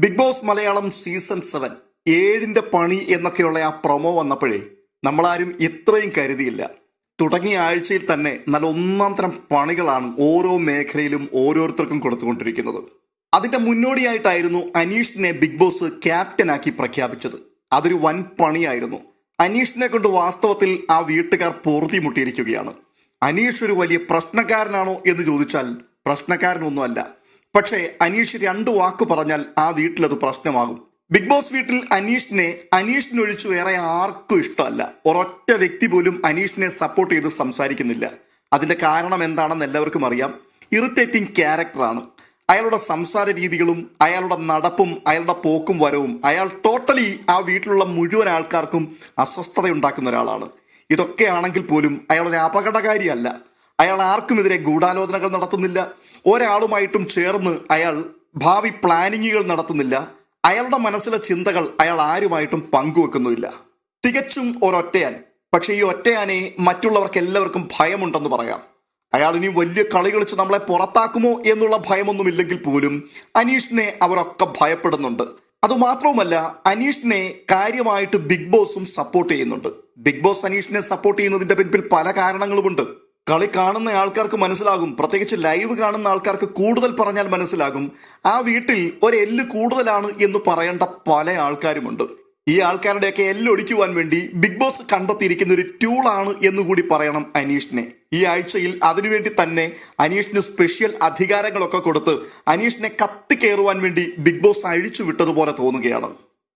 Big boss Malayalam season seven ഏഴിന്റെ പണി എന്നൊക്കെയുള്ള ആ പ്രൊമോ വന്നപ്പോഴേ നമ്മളാരും ഇത്രയും കരുതിയില്ല. തുടങ്ങിയ ആഴ്ചയിൽ തന്നെ നല്ല ഒന്നാം തരം പണികളാണ് ഓരോ മേഖലയിലും ഓരോരുത്തർക്കും കൊടുത്തുകൊണ്ടിരിക്കുന്നത്. അതിന്റെ മുന്നോടിയായിട്ടായിരുന്നു അനീഷിനെ ബിഗ് ബോസ് ക്യാപ്റ്റനാക്കി പ്രഖ്യാപിച്ചത്. അതൊരു വൻ പണിയായിരുന്നു. അനീഷിനെ കൊണ്ട് വാസ്തവത്തിൽ ആ വീട്ടുകാർ പൊറുതിമുട്ടിയിരിക്കുകയാണ്. അനീഷ് ഒരു വലിയ പ്രശ്നക്കാരനാണോ എന്ന് ചോദിച്ചാൽ പ്രശ്നക്കാരനൊന്നുമല്ല. പക്ഷേ അനീഷ് രണ്ട് വാക്ക് പറഞ്ഞാൽ ആ വീട്ടിലത് പ്രശ്നമാകും. ബിഗ് ബോസ് വീട്ടിൽ അനീഷിനെ അനീഷിനൊഴിച്ച് വേറെ ആർക്കും ഇഷ്ടമല്ല. ഒരൊറ്റ വ്യക്തി പോലും അനീഷിനെ സപ്പോർട്ട് ചെയ്ത് സംസാരിക്കുന്നില്ല. അതിന്റെ കാരണം എന്താണെന്ന് എല്ലാവർക്കും അറിയാം. ഇറിറ്റേറ്റിംഗ് ക്യാരക്ടറാണ് അയാളുടെ സംസാര രീതികളും അയാളുടെ നടപ്പും അയാളുടെ പോക്കും വരവും അയാൾ ടോട്ടലി ആ വീട്ടിലുള്ള മുഴുവൻ ആൾക്കാർക്കും അസ്വസ്ഥത ഉണ്ടാക്കുന്ന ഒരാളാണ് ഇതൊക്കെയാണെങ്കിൽ പോലും അയാളൊരു അപകടകാരിയല്ല. അയാൾ ആർക്കുമെതിരെ ഗൂഢാലോചനകൾ നടത്തുന്നില്ല. ഒരാളുമായിട്ടും ചേർന്ന് അയാൾ ഭാവി പ്ലാനിങ്ങുകൾ നടത്തുന്നില്ല. അയാളുടെ മനസ്സിലെ ചിന്തകൾ അയാൾ ആരുമായിട്ടും പങ്കുവെക്കുന്നുമില്ല. തികച്ചും ഒരൊറ്റയാൻ. പക്ഷെ ഈ ഒറ്റയാനെ മറ്റുള്ളവർക്ക് എല്ലാവർക്കും ഭയമുണ്ടെന്ന് പറയാം. അയാൾ ഇനി വലിയ കളി കളിച്ച് നമ്മളെ പുറത്താക്കുമോ എന്നുള്ള ഭയമൊന്നുമില്ലെങ്കിൽ പോലും അനീഷിനെ അവരൊക്കെ ഭയപ്പെടുന്നുണ്ട്. അതുമാത്രവുമല്ല അനീഷിനെ കാര്യമായിട്ട് ബിഗ് ബോസും സപ്പോർട്ട് ചെയ്യുന്നുണ്ട്. ബിഗ് ബോസ് അനീഷിനെ സപ്പോർട്ട് ചെയ്യുന്നതിന്റെ പിൻപിൽ പല കാരണങ്ങളുമുണ്ട്. കളി കാണുന്ന ആൾക്കാർക്ക് മനസ്സിലാകും. പ്രത്യേകിച്ച് ലൈവ് കാണുന്ന ആൾക്കാർക്ക് കൂടുതൽ പറഞ്ഞാൽ മനസ്സിലാകും. ആ വീട്ടിൽ ഒരു എല്ല് കൂടുതലാണ് എന്ന് പറയേണ്ട പല ആൾക്കാരുമുണ്ട്. ഈ ആൾക്കാരുടെയൊക്കെ എല്ലൊടിക്കുവാൻ വേണ്ടി ബിഗ് ബോസ് കണ്ടെത്തിയിരിക്കുന്ന ഒരു ടൂളാണ് എന്നുകൂടി പറയണം അനീഷിനെ. ഈ ആഴ്ചയിൽ അതിനുവേണ്ടി തന്നെ അനീഷിന് സ്പെഷ്യൽ അധികാരങ്ങളൊക്കെ കൊടുത്ത് അനീഷിനെ കത്തിക്കേറുവാൻ വേണ്ടി ബിഗ് ബോസ് അഴിച്ചു വിട്ടതുപോലെ തോന്നുകയാണ്.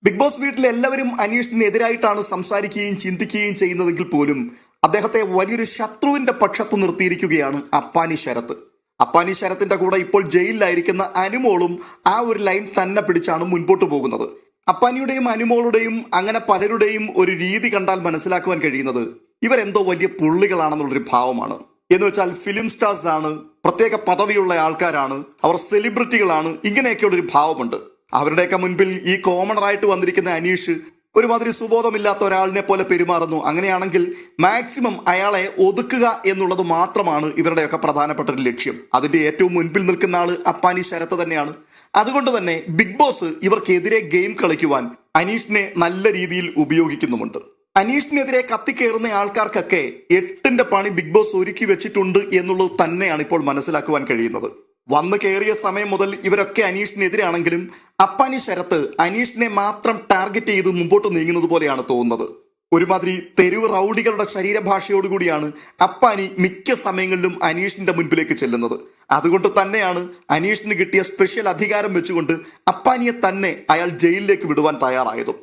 ബിഗ് ബോസ് വീട്ടിൽ എല്ലാവരും അനീഷിനെതിരായിട്ടാണ് സംസാരിക്കുകയും ചിന്തിക്കുകയും ചെയ്യുന്നതെങ്കിൽ പോലും അദ്ദേഹത്തെ വലിയൊരു ശത്രുവിന്റെ പക്ഷത്ത് നിർത്തിയിരിക്കുകയാണ് അപ്പാനി ശരത്ത് അപ്പാനി ശരത്തിന്റെ കൂടെ ഇപ്പോൾ ജയിലിലായിരിക്കുന്ന അനുമോളും ആ ഒരു ലൈൻ തന്നെ പിടിച്ചാണ് മുൻപോട്ട് പോകുന്നത്. അപ്പാനിയുടെയും അനുമോളുടെയും അങ്ങനെ പലരുടെയും ഒരു രീതി കണ്ടാൽ മനസ്സിലാക്കുവാൻ കഴിയുന്നത് ഇവരെന്തോ വലിയ പുള്ളികളാണെന്നുള്ളൊരു ഭാവമാണ്. എന്ന് വെച്ചാൽ ഫിലിം സ്റ്റാർസ് ആണ് പ്രത്യേക പദവിയുള്ള ആൾക്കാരാണ് അവർ സെലിബ്രിറ്റികളാണ് ഇങ്ങനെയൊക്കെയുള്ളൊരു ഭാവമുണ്ട്. അവരുടെയൊക്കെ മുൻപിൽ ഈ കോമണറായിട്ട് വന്നിരിക്കുന്ന അനീഷ് ഒരുമാതിരി സുബോധമില്ലാത്ത ഒരാളിനെ പോലെ പെരുമാറുന്നു. അങ്ങനെയാണെങ്കിൽ മാക്സിമം അയാളെ ഒതുക്കുക എന്നുള്ളത് മാത്രമാണ് ഇവരുടെയൊക്കെ പ്രധാനപ്പെട്ട ഒരു ലക്ഷ്യം. അതിന്റെ ഏറ്റവും മുൻപിൽ നിൽക്കുന്ന ആൾ അപ്പാനി ശരത്ത് തന്നെയാണ്. അതുകൊണ്ട് തന്നെ ബിഗ് ബോസ് ഇവർക്കെതിരെ ഗെയിം കളിക്കുവാൻ അനീഷിനെ നല്ല രീതിയിൽ ഉപയോഗിക്കുന്നുമുണ്ട്. അനീഷിനെതിരെ കത്തിക്കേറുന്ന ആൾക്കാർക്കൊക്കെ എട്ടിന്റെ പണി ബിഗ് ബോസ് ഒരുക്കി വെച്ചിട്ടുണ്ട് എന്നുള്ളത് തന്നെയാണ് ഇപ്പോൾ മനസ്സിലാക്കുവാൻ കഴിയുന്നത്. വന്നു കയറിയ സമയം മുതൽ ഇവരൊക്കെ അനീഷിനെതിരാണെങ്കിലും അപ്പാനി ശരത്ത് അനീഷിനെ മാത്രം ടാർഗറ്റ് ചെയ്ത് മുമ്പോട്ട് നീങ്ങുന്നത് പോലെയാണ് തോന്നുന്നത്. ഒരുമാതിരി തെരുവ് റൗഡികളുടെ ശരീരഭാഷയോടുകൂടിയാണ് അപ്പാനി മിക്ക സമയങ്ങളിലും അനീഷിന്റെ മുൻപിലേക്ക് ചെല്ലുന്നത്. അതുകൊണ്ട് തന്നെയാണ് അനീഷിന് കിട്ടിയ സ്പെഷ്യൽ അധികാരം വെച്ചുകൊണ്ട് അപ്പാനിയെ തന്നെ അയാൾ ജയിലിലേക്ക് വിടുവാൻ തയ്യാറായതും.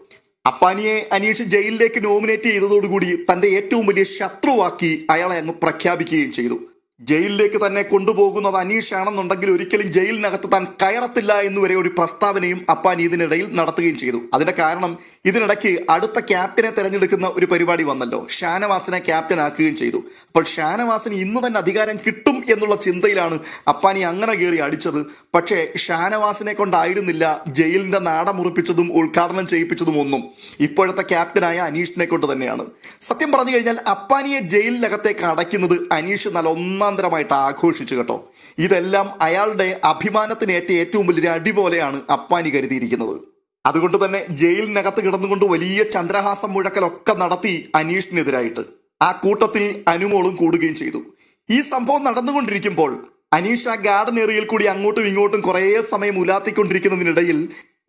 അപ്പാനിയെ അനീഷ് ജയിലിലേക്ക് നോമിനേറ്റ് ചെയ്തതോടുകൂടി തന്റെ ഏറ്റവും വലിയ ശത്രുവാക്കി അയാളെ അങ്ങ് പ്രഖ്യാപിക്കുകയും ചെയ്തു. ജയിലിലേക്ക് തന്നെ കൊണ്ടുപോകുന്നത് അനീഷ് ആണെന്നുണ്ടെങ്കിൽ ഒരിക്കലും ജയിലിനകത്ത് താൻ കയറത്തില്ല എന്നുവരെ ഒരു പ്രസ്താവനയും അപ്പാനി ഇതിനിടയിൽ നടത്തുകയും ചെയ്തു. അതിന്റെ കാരണം ഇതിനിടയ്ക്ക് അടുത്ത ക്യാപ്റ്റനെ തെരഞ്ഞെടുക്കുന്ന ഒരു പരിപാടി വന്നല്ലോ. ഷാനവാസിനെ ക്യാപ്റ്റൻ ആക്കുകയും ചെയ്തു. അപ്പോൾ ഷാനവാസിന് ഇന്ന് തന്നെ അധികാരം കിട്ടും എന്നുള്ള ചിന്തയിലാണ് അപ്പാനി അങ്ങനെ കയറി അടിച്ചത്. പക്ഷേ ഷാനവാസിനെ കൊണ്ടായിരുന്നില്ല ജയിലിന്റെ നാട മുറിപ്പിച്ചതും ഉദ്ഘാടനം ചെയ്യിപ്പിച്ചതും ഒന്നും. ഇപ്പോഴത്തെ ക്യാപ്റ്റനായ അനീഷിനെ കൊണ്ട് തന്നെയാണ്. സത്യം പറഞ്ഞു കഴിഞ്ഞാൽ അപ്പാനിയെ ജയിലിനകത്തേക്ക് അടയ്ക്കുന്നത് അനീഷ് നല്ല ഒന്നാന്തരമായിട്ട് ആഘോഷിച്ചു കേട്ടോ. ഇതെല്ലാം അയാളുടെ അഭിമാനത്തിനേറ്റ ഏറ്റവും വലിയൊരു അടി പോലെയാണ് അപ്പാനി കരുതിയിരിക്കുന്നത്. അതുകൊണ്ട് തന്നെ ജയിലിനകത്ത് കിടന്നുകൊണ്ട് വലിയ ചന്ദ്രഹാസം മുഴക്കലൊക്കെ നടത്തി അനീഷിനെതിരായിട്ട്. ആ കൂട്ടത്തിൽ അനുമോളും കൂടുകയും ചെയ്തു. ഈ സംഭവം നടന്നുകൊണ്ടിരിക്കുമ്പോൾ അനീഷ് ഗാർഡൻ ഏറിയയിൽ കൂടി അങ്ങോട്ടും ഇങ്ങോട്ടും കുറേ സമയം ഉലാത്തിക്കൊണ്ടിരിക്കുന്നതിനിടയിൽ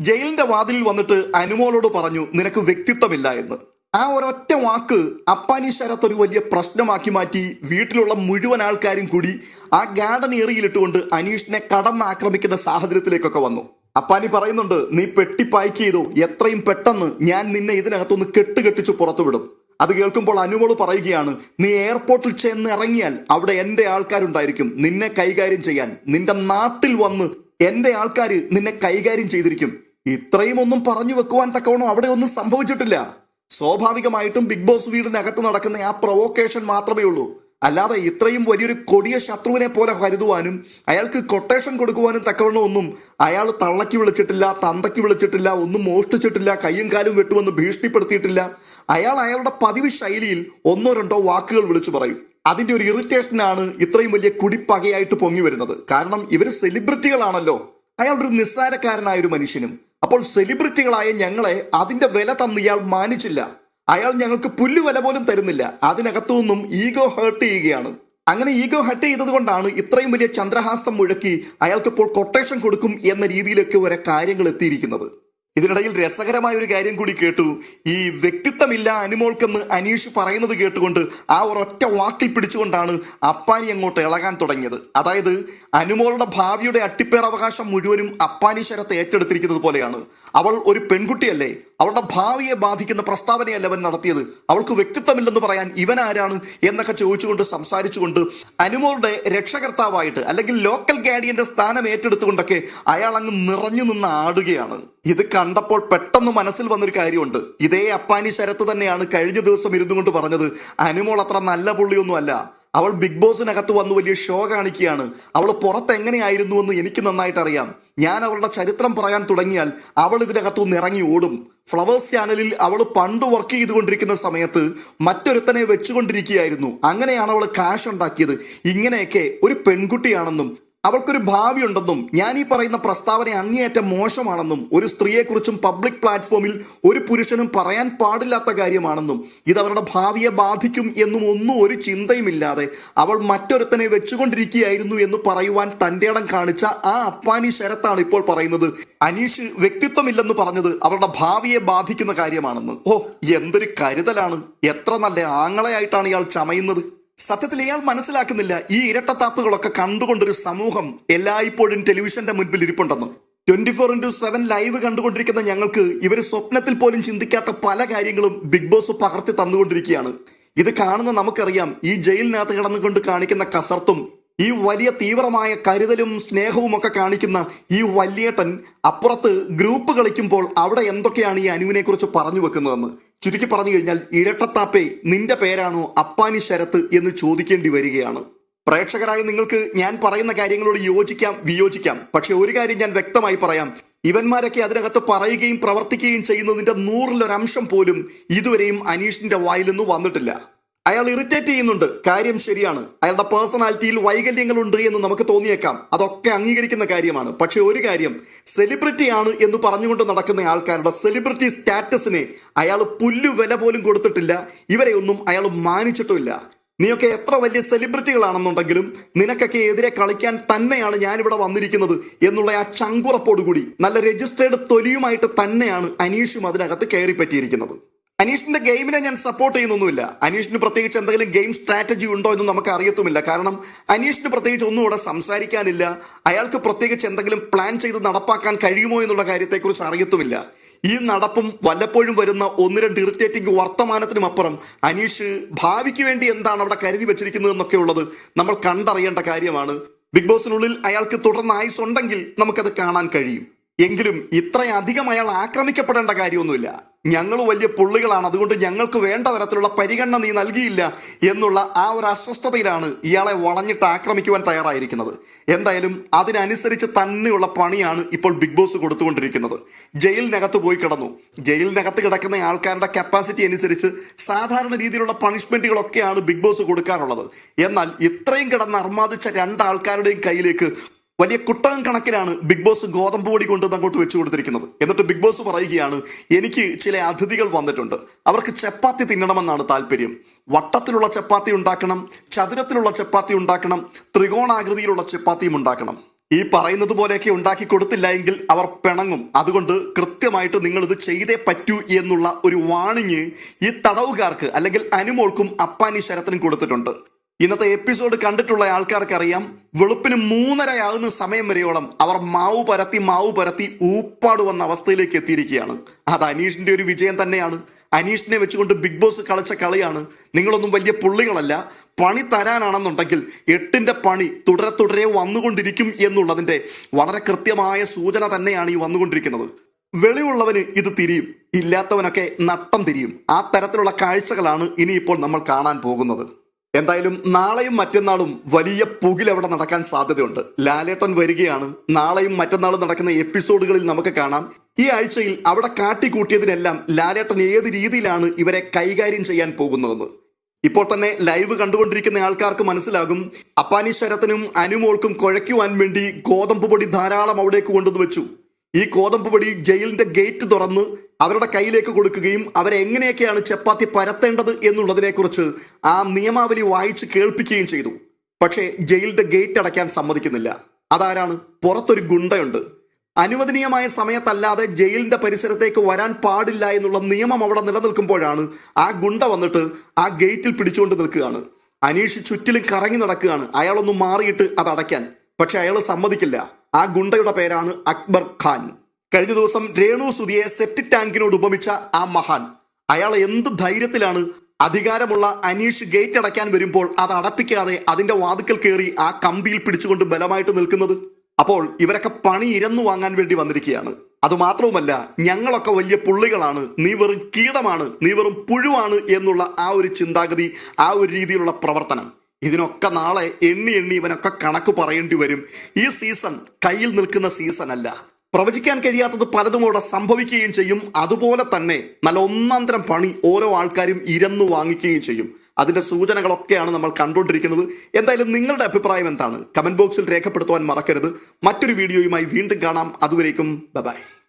ജയിലിന്റെ വാതിലിൽ വന്നിട്ട് അനുമോളോട് പറഞ്ഞു നിനക്ക് വ്യക്തിത്വമില്ല എന്ന്. ആ ഒരൊറ്റ വാക്ക് അപ്പാനി ശരത്ത് ഒരു വലിയ പ്രശ്നമാക്കി മാറ്റി വീട്ടിലുള്ള മുഴുവൻ ആൾക്കാരും കൂടി ആ ഗാർഡൻ ഏറിയിലിട്ടുകൊണ്ട് അനീഷിനെ കടന്നാക്രമിക്കുന്ന സാഹചര്യത്തിലേക്കൊക്കെ വന്നു. അപ്പാനി പറയുന്നുണ്ട് നീ പെട്ടി പായ്ക്ക് ചെയ്തു. എത്രയും പെട്ടെന്ന് ഞാൻ നിന്നെ ഇതിനകത്തൊന്ന് കെട്ടുകെട്ടിച്ച് പുറത്തുവിടും അത് കേൾക്കുമ്പോൾ അനുമോൾ പറയുകയാണ് നീ എയർപോർട്ടിൽ ചെന്ന് ഇറങ്ങിയാൽ അവിടെ എന്റെ ആൾക്കാരുണ്ടായിരിക്കും. നിന്നെ കൈകാര്യം ചെയ്യാൻ. നിന്റെ നാട്ടിൽ വന്ന് എന്റെ ആൾക്കാർ നിന്നെ കൈകാര്യം ചെയ്തിരിക്കും. ഇത്രയും ഒന്നും പറഞ്ഞു വെക്കുവാൻ തക്കവണ്ണം അവിടെ ഒന്നും സംഭവിച്ചിട്ടില്ല. സ്വാഭാവികമായിട്ടും ബിഗ് ബോസ് വീടിനകത്ത് നടക്കുന്ന ആ പ്രൊവോക്കേഷൻ മാത്രമേ ഉള്ളൂ. അല്ലാതെ ഇത്രയും വലിയൊരു കൊടിയ ശത്രുവിനെ പോലെ കരുതുവാനും അയാൾക്ക് കൊട്ടേഷൻ കൊടുക്കുവാനും തക്കവണ്ണം ഒന്നും അയാൾ തള്ളക്കി വിളിച്ചിട്ടില്ല തന്തയ്ക്ക് വിളിച്ചിട്ടില്ല ഒന്നും മോഷ്ടിച്ചിട്ടില്ല കയ്യും കാലും വെട്ടുമെന്ന് ഭീഷണിപ്പെടുത്തിയിട്ടില്ല. അയാൾ അയാളുടെ പതിവ് ശൈലിയിൽ ഒന്നോ രണ്ടോ വാക്കുകൾ വിളിച്ചു പറയും. അതിന്റെ ഒരു ഇറിറ്റേഷനാണ് ഇത്രയും വലിയ കുടിപ്പകയായിട്ട് പൊങ്ങി വരുന്നത്. കാരണം ഇവർ സെലിബ്രിറ്റികളാണല്ലോ അയാൾ ഒരു നിസ്സാരക്കാരനായ ഒരു മനുഷ്യനും. അപ്പോൾ സെലിബ്രിറ്റികളായ ഞങ്ങളെ അതിന്റെ വില തന്ന് ഇയാൾ മാനിച്ചില്ല. അയാൾ ഞങ്ങൾക്ക് പുല്ലുവില പോലും തരുന്നില്ല. അതിനകത്തു നിന്നും ഈഗോ ഹേർട്ട് ചെയ്യുകയാണ്. അങ്ങനെ ഈഗോ ഹട്ട് ചെയ്തതുകൊണ്ടാണ് ഇത്രയും വലിയ ചന്ദ്രഹാസം മുഴക്കി അയാൾക്കിപ്പോൾ കൊട്ടേഷൻ കൊടുക്കും എന്ന രീതിയിലൊക്കെ വരെ കാര്യങ്ങൾ എത്തിയിരിക്കുന്നത്. ഇതിനിടയിൽ രസകരമായ ഒരു കാര്യം കൂടി കേട്ടു. ഈ വ്യക്തിത്വമില്ല അനുമോൾക്കെന്ന് അനീഷ് പറയുന്നത് കേട്ടുകൊണ്ട് ആ ഒരൊറ്റ വാക്കിൽ പിടിച്ചുകൊണ്ടാണ് അപ്പാനി അങ്ങോട്ട് ഇളകാൻ തുടങ്ങിയത്. അതായത് അനുമോളുടെ ഭാവിയുടെ അട്ടിപ്പേർ അവകാശം മുഴുവനും അപ്പാനി ശരത്ത് ഏറ്റെടുത്തിരിക്കുന്നത് പോലെയാണ്. അവൾ ഒരു പെൺകുട്ടിയല്ലേ? അവളുടെ ഭാവിയെ ബാധിക്കുന്ന പ്രസ്താവനയല്ല അവൻ നടത്തിയത്. അവൾക്ക് വ്യക്തിത്വമില്ലെന്ന് പറയാൻ ഇവൻ ആരാണ് എന്നൊക്കെ ചോദിച്ചുകൊണ്ട് സംസാരിച്ചുകൊണ്ട് അനുമോളുടെ രക്ഷകർത്താവായിട്ട് അല്ലെങ്കിൽ ലോക്കൽ ഗാഡിയന്റെ സ്ഥാനം ഏറ്റെടുത്തുകൊണ്ടൊക്കെ അയാൾ അങ്ങ് നിറഞ്ഞു നിന്ന് ആടുകയാണ്. ഇത് കണ്ടപ്പോൾ പെട്ടെന്ന് മനസ്സിൽ വന്നൊരു കാര്യമുണ്ട്. ഇതേ അപ്പാനി ശരത്ത് തന്നെയാണ് കഴിഞ്ഞ ദിവസം ഇരുന്നു കൊണ്ട് പറഞ്ഞത് അനുമോൾ അത്ര നല്ല പുള്ളിയൊന്നുമല്ല. അവൾ ബിഗ് ബോസിനകത്ത് വന്ന് വലിയ ഷോ കാണിക്കുകയാണ്. അവൾ പുറത്ത് എങ്ങനെയായിരുന്നു എന്ന് എനിക്ക് നന്നായിട്ട് അറിയാം. ഞാൻ അവളുടെ ചരിത്രം പറയാൻ തുടങ്ങിയാൽ അവൾ ഇതിനകത്തു ഇറങ്ങി ഓടും. ഫ്ലവേഴ്സ് ചാനലിൽ അവൾ പണ്ട് വർക്ക് ചെയ്തുകൊണ്ടിരിക്കുന്ന സമയത്ത് മറ്റൊരുത്തനെ വെച്ചുകൊണ്ടിരിക്കുകയായിരുന്നു. അങ്ങനെയാണ് അവൾ കാശ് ഉണ്ടാക്കിയത്. ഇങ്ങനെയൊക്കെ ഒരു പെൺകുട്ടിയാണെന്നും അവൾക്കൊരു ഭാവിയുണ്ടെന്നും ഞാൻ ഈ പറയുന്ന പ്രസ്താവന അങ്ങേയറ്റം മോശമാണെന്നും ഒരു സ്ത്രീയെക്കുറിച്ചും പബ്ലിക് പ്ലാറ്റ്ഫോമിൽ ഒരു പുരുഷനും പറയാൻ പാടില്ലാത്ത കാര്യമാണെന്നും ഇത് അവരുടെ ഭാവിയെ ബാധിക്കും എന്നും ഒന്നും ഒരു ചിന്തയുമില്ലാതെ അവൾ മറ്റൊരുത്തനെ വെച്ചുകൊണ്ടിരിക്കുകയായിരുന്നു എന്ന് പറയുവാൻ തന്റെ ഇടം കാണിച്ച ആ അപ്പാനി ശരത്താണ് ഇപ്പോൾ പറയുന്നത്. അനീഷ് വ്യക്തിത്വമില്ലെന്ന് പറഞ്ഞത് അവരുടെ ഭാവിയെ ബാധിക്കുന്ന കാര്യമാണെന്ന്. ഓ എന്തൊരു കരുതലാണ്. എത്ര നല്ല ആങ്ങളെയായിട്ടാണ് ഇയാൾ ചമയുന്നത്. സത്യത്തിൽ ഇയാൾ മനസ്സിലാക്കുന്നില്ല ഈ ഇരട്ടത്താപ്പുകളൊക്കെ കണ്ടുകൊണ്ടൊരു സമൂഹം എല്ലായ്പ്പോഴും ടെലിവിഷന്റെ മുൻപിൽ ഇരിപ്പുണ്ടെന്ന്. Twenty four into seven live കണ്ടുകൊണ്ടിരിക്കുന്ന ഞങ്ങൾക്ക് ഇവർ സ്വപ്നത്തിൽ പോലും ചിന്തിക്കാത്ത പല കാര്യങ്ങളും ബിഗ് ബോസ് പകർത്തി തന്നുകൊണ്ടിരിക്കുകയാണ്. ഇത് കാണുന്ന നമുക്കറിയാം ഈ ജയിലിനകത്ത് കിടന്നുകൊണ്ട് കാണിക്കുന്ന കസർത്തും ഈ വലിയ തീവ്രമായ കരുതലും സ്നേഹവും ഒക്കെ കാണിക്കുന്ന ഈ വല്യേട്ടൻ അപ്പുറത്ത് ഗ്രൂപ്പ് കളിക്കുമ്പോൾ അവിടെ എന്തൊക്കെയാണ് ഈ അനുവിനെ കുറിച്ച് പറഞ്ഞു വെക്കുന്നതെന്ന്. ചുരുക്കി പറഞ്ഞു കഴിഞ്ഞാൽ ഇരട്ടത്താപ്പേ നിന്റെ പേരാണോ അപ്പാനി ശരത്ത് എന്ന് ചോദിക്കേണ്ടി വരികയാണ്. പ്രേക്ഷകരായ നിങ്ങൾക്ക് ഞാൻ പറയുന്ന കാര്യങ്ങളോട് യോജിക്കാം വിയോജിക്കാം. പക്ഷെ ഒരു കാര്യം ഞാൻ വ്യക്തമായി പറയാം. ഇവന്മാരൊക്കെ അതിനകത്ത് പറയുകയും പ്രവർത്തിക്കുകയും ചെയ്യുന്നതിന്റെ നൂറിലൊരംശം പോലും ഇതുവരെയും അനീഷിന്റെ വായിൽ നിന്ന് വന്നിട്ടില്ല. അയാൾ ഇറിറ്റേറ്റ് ചെയ്യുന്നുണ്ട്. കാര്യം ശരിയാണ്. അയാളുടെ പേഴ്സണാലിറ്റിയിൽ വൈകല്യങ്ങളുണ്ട് എന്ന് നമുക്ക് തോന്നിയേക്കാം. അതൊക്കെ അംഗീകരിക്കുന്ന കാര്യമാണ്. പക്ഷെ ഒരു കാര്യം സെലിബ്രിറ്റിയാണ് എന്ന് പറഞ്ഞുകൊണ്ട് നടക്കുന്ന ആൾക്കാരുടെ സെലിബ്രിറ്റി സ്റ്റാറ്റസിനെ അയാൾ പുല്ലു വില പോലും കൊടുത്തിട്ടില്ല. ഇവരെ ഒന്നും അയാൾ മാനിച്ചിട്ടുമില്ല. നീയൊക്കെ എത്ര വലിയ സെലിബ്രിറ്റികളാണെന്നുണ്ടെങ്കിലും നിനക്കൊക്കെ എതിരെ കളിക്കാൻ തന്നെയാണ് ഞാനിവിടെ വന്നിരിക്കുന്നത് എന്നുള്ള ആ ചങ്കുറപ്പോടുകൂടി നല്ല രജിസ്റ്റേർഡ് തൊലിയുമായിട്ട് തന്നെയാണ് അനീഷും അതിനകത്ത് കയറി പറ്റിയിരിക്കുന്നത് അനീഷിന്റെ ഗെയിമിനെ ഞാൻ സപ്പോർട്ട് ചെയ്യുന്നൊന്നുമില്ല. അനീഷിന് പ്രത്യേകിച്ച് എന്തെങ്കിലും ഗെയിം സ്ട്രാറ്റജി ഉണ്ടോ എന്ന് നമുക്ക് അറിയത്തുമില്ല. കാരണം അനീഷിന് പ്രത്യേകിച്ച് ഒന്നും ഇവിടെ സംസാരിക്കാനില്ല. അയാൾക്ക് പ്രത്യേകിച്ച് എന്തെങ്കിലും പ്ലാൻ ചെയ്ത് നടപ്പാക്കാൻ കഴിയുമോ എന്നുള്ള കാര്യത്തെക്കുറിച്ച് അറിയത്തുമില്ല. ഈ നടപ്പും വല്ലപ്പോഴും വരുന്ന ഒന്ന് രണ്ട് ഇറിറ്റേറ്റിംഗ് വർത്തമാനത്തിനും അപ്പുറം അനീഷ് ഭാവിക്ക് വേണ്ടി എന്താണ് അവിടെ കരുതി വെച്ചിരിക്കുന്നത് എന്നൊക്കെ ഉള്ളത് നമ്മൾ കണ്ടറിയേണ്ട കാര്യമാണ്. ബിഗ് ബോസിനുള്ളിൽ അയാൾക്ക് തുടർന്ന് ആയുസ് ഉണ്ടെങ്കിൽ നമുക്കത് കാണാൻ കഴിയും. എങ്കിലും ഇത്രയധികം അയാൾ ആക്രമിക്കപ്പെടേണ്ട കാര്യമൊന്നുമില്ല. ഞങ്ങൾ വലിയ പുള്ളികളാണ്. അതുകൊണ്ട് ഞങ്ങൾക്ക് വേണ്ട തരത്തിലുള്ള പരിഗണന നീ നൽകിയില്ല എന്നുള്ള ആ ഒരു അസ്വസ്ഥതയിലാണ് ഇയാളെ വളഞ്ഞിട്ട് ആക്രമിക്കുവാൻ തയ്യാറായിരിക്കുന്നത്. എന്തായാലും അതിനനുസരിച്ച് തന്നെയുള്ള പണിയാണ് ഇപ്പോൾ ബിഗ് ബോസ് കൊടുത്തുകൊണ്ടിരിക്കുന്നത്. ജയിലിനകത്ത് പോയി കിടന്നു. ജയിലിനകത്ത് കിടക്കുന്ന ആൾക്കാരുടെ കപ്പാസിറ്റി അനുസരിച്ച് സാധാരണ രീതിയിലുള്ള പണിഷ്മെന്റുകളൊക്കെയാണ് ബിഗ് ബോസ് കൊടുക്കാറുള്ളത്. എന്നാൽ ഇത്രയും കിടന്ന് അർമാദിച്ച രണ്ടാൾക്കാരുടെയും കയ്യിലേക്ക് വലിയ കുട്ടകം കണക്കിലാണ് ബിഗ് ബോസ് ഗോതമ്പ് പൊടി കൊണ്ട് അങ്ങോട്ട് വെച്ചു കൊടുത്തിരിക്കുന്നത്. എന്നിട്ട് ബിഗ് ബോസ് പറയുകയാണ് എനിക്ക് ചില അതിഥികൾ വന്നിട്ടുണ്ട്. അവർക്ക് ചപ്പാത്തി തിന്നണമെന്നാണ് താല്പര്യം. വട്ടത്തിലുള്ള ചപ്പാത്തി ഉണ്ടാക്കണം ചതുരത്തിലുള്ള ചപ്പാത്തി ഉണ്ടാക്കണം ത്രികോണാകൃതിയിലുള്ള ചപ്പാത്തിയും ഉണ്ടാക്കണം. ഈ പറയുന്നത് പോലെയൊക്കെ ഉണ്ടാക്കി കൊടുത്തില്ല എങ്കിൽ അവർ പിണങ്ങും. അതുകൊണ്ട് കൃത്യമായിട്ട് നിങ്ങൾ ഇത് ചെയ്തേ പറ്റൂ എന്നുള്ള ഒരു വാണിങ് ഈ തടവുകാർക്ക് അല്ലെങ്കിൽ അനുമോൾക്കും അപ്പാനി ശരത്തിനും കൊടുത്തിട്ടുണ്ട്. ഇന്നത്തെ എപ്പിസോഡ് കണ്ടിട്ടുള്ള ആൾക്കാർക്ക് അറിയാം വെളുപ്പിന് മൂന്നരയാകുന്ന സമയം വരെയോളം അവർ മാവ് പരത്തി മാവ് പരത്തി ഊപ്പാട് വന്ന അവസ്ഥയിലേക്ക് എത്തിയിരിക്കുകയാണ്. അത് അനീഷിന്റെ ഒരു വിജയം തന്നെയാണ്. അനീഷിനെ വെച്ചുകൊണ്ട് ബിഗ് ബോസ് കളിച്ച കളിയാണ്. നിങ്ങളൊന്നും വലിയ പുള്ളികളല്ല പണി തരാനാണെന്നുണ്ടെങ്കിൽ എട്ടിന്റെ പണി തുടരെ തുടരെ വന്നുകൊണ്ടിരിക്കും എന്നുള്ളതിന്റെ വളരെ കൃത്യമായ സൂചന തന്നെയാണ് ഈ വന്നുകൊണ്ടിരിക്കുന്നത്. വെളിവുള്ളവന് ഇത് തിരിയും ഇല്ലാത്തവനൊക്കെ നട്ടം തിരിയും. ആ തരത്തിലുള്ള കാഴ്ചകളാണ് ഇനിയിപ്പോൾ നമ്മൾ കാണാൻ പോകുന്നത്. എന്തായാലും നാളെയും മറ്റന്നാളും വലിയ പുകിൽ അവിടെ നടക്കാൻ സാധ്യതയുണ്ട്. ലാലേട്ടൻ വരികയാണ്. നാളെയും മറ്റന്നാളും നടക്കുന്ന എപ്പിസോഡുകളിൽ നമുക്ക് കാണാം. ഈ ആഴ്ചയിൽ അവിടെ കാട്ടിക്കൂട്ടിയതിനെല്ലാം ലാലേട്ടൻ ഏത് രീതിയിലാണ് ഇവരെ കൈകാര്യം ചെയ്യാൻ പോകുന്നതെന്ന്. ഇപ്പോൾ തന്നെ ലൈവ് കണ്ടുകൊണ്ടിരിക്കുന്ന ആൾക്കാർക്ക് മനസ്സിലാകും. അപ്പാനി ശരത്തിനും അനുമോൾക്കും കുഴയ്ക്കുവാൻ വേണ്ടി ഗോതമ്പ് പൊടി ധാരാളം അവിടേക്ക് കൊണ്ടുവന്ന് വെച്ചു. ഈ ഗോതമ്പ് പൊടി ജയിലിന്റെ ഗേറ്റ് തുറന്ന് അവരുടെ കയ്യിലേക്ക് കൊടുക്കുകയും അവരെ എങ്ങനെയൊക്കെയാണ് ചപ്പാത്തി പരത്തേണ്ടത് എന്നുള്ളതിനെക്കുറിച്ച് ആ നിയമാവലി വായിച്ച് കേൾപ്പിക്കുകയും ചെയ്തു. പക്ഷേ ജയിലിന്റെ ഗേറ്റ് അടയ്ക്കാൻ സമ്മതിക്കുന്നില്ല. അതാരാണ്? പുറത്തൊരു ഗുണ്ടയുണ്ട്. അനുവദനീയമായ സമയത്തല്ലാതെ ജയിലിന്റെ പരിസരത്തേക്ക് വരാൻ പാടില്ല എന്നുള്ള നിയമം അവിടെ നിലനിൽക്കുമ്പോഴാണ് ആ ഗുണ്ട വന്നിട്ട് ആ ഗേറ്റിൽ പിടിച്ചുകൊണ്ട് നിൽക്കുകയാണ്. അനീഷ് ചുറ്റിലും കറങ്ങി നടക്കുകയാണ്. അയാളൊന്ന് മാറിയിട്ട് അത് അടയ്ക്കാൻ. പക്ഷെ അയാൾ സമ്മതിക്കില്ല. ആ ഗുണ്ടയുടെ പേരാണ് അക്ബർ ഖാൻ. കഴിഞ്ഞ ദിവസം രേണു സുധിയെ സെപ്റ്റിക് ടാങ്കിനോട് ഉപമിച്ച ആ മഹാൻ അയാൾ എന്ത് ധൈര്യത്തിലാണ് അധികാരമുള്ള അനീഷ് ഗേറ്റ് അടയ്ക്കാൻ വരുമ്പോൾ അത് അടപ്പിക്കാതെ അതിന്റെ വാതുക്കൽ കയറി ആ കമ്പിയിൽ പിടിച്ചുകൊണ്ട് ബലമായിട്ട് നിൽക്കുന്നത്? അപ്പോൾ ഇവരൊക്കെ പണി ഇരന്നു വാങ്ങാൻ വേണ്ടി വന്നിരിക്കുകയാണ്. അതുമാത്രവുമല്ല ഞങ്ങളൊക്കെ വലിയ പുള്ളികളാണ്. നീ വെറും കീടമാണ് നീ വെറും പുഴുവാണ് എന്നുള്ള ആ ഒരു ചിന്താഗതി ആ ഒരു രീതിയിലുള്ള പ്രവർത്തനം. ഇതിനൊക്കെ നാളെ എണ്ണി എണ്ണി ഇവനൊക്കെ കണക്ക് പറയേണ്ടി വരും. ഈ സീസൺ കയ്യിൽ നിൽക്കുന്ന സീസൺ അല്ല. പ്രവചിക്കാൻ കഴിയാത്തത് പലതും അവിടെ സംഭവിക്കുകയും ചെയ്യും. അതുപോലെ തന്നെ നല്ല ഒന്നാന്തരം തരം പണി ഓരോ ആൾക്കാരും ഇരന്നു വാങ്ങിക്കുകയും ചെയ്യും. അതിന്റെ സൂചനകളൊക്കെയാണ് നമ്മൾ കണ്ടുകൊണ്ടിരിക്കുന്നത്. എന്തായാലും നിങ്ങളുടെ അഭിപ്രായം എന്താണ്? കമന്റ് ബോക്സിൽ രേഖപ്പെടുത്തുവാൻ മറക്കരുത്. മറ്റൊരു വീഡിയോയുമായി വീണ്ടും കാണാം. അതുവരേക്കും ബൈ.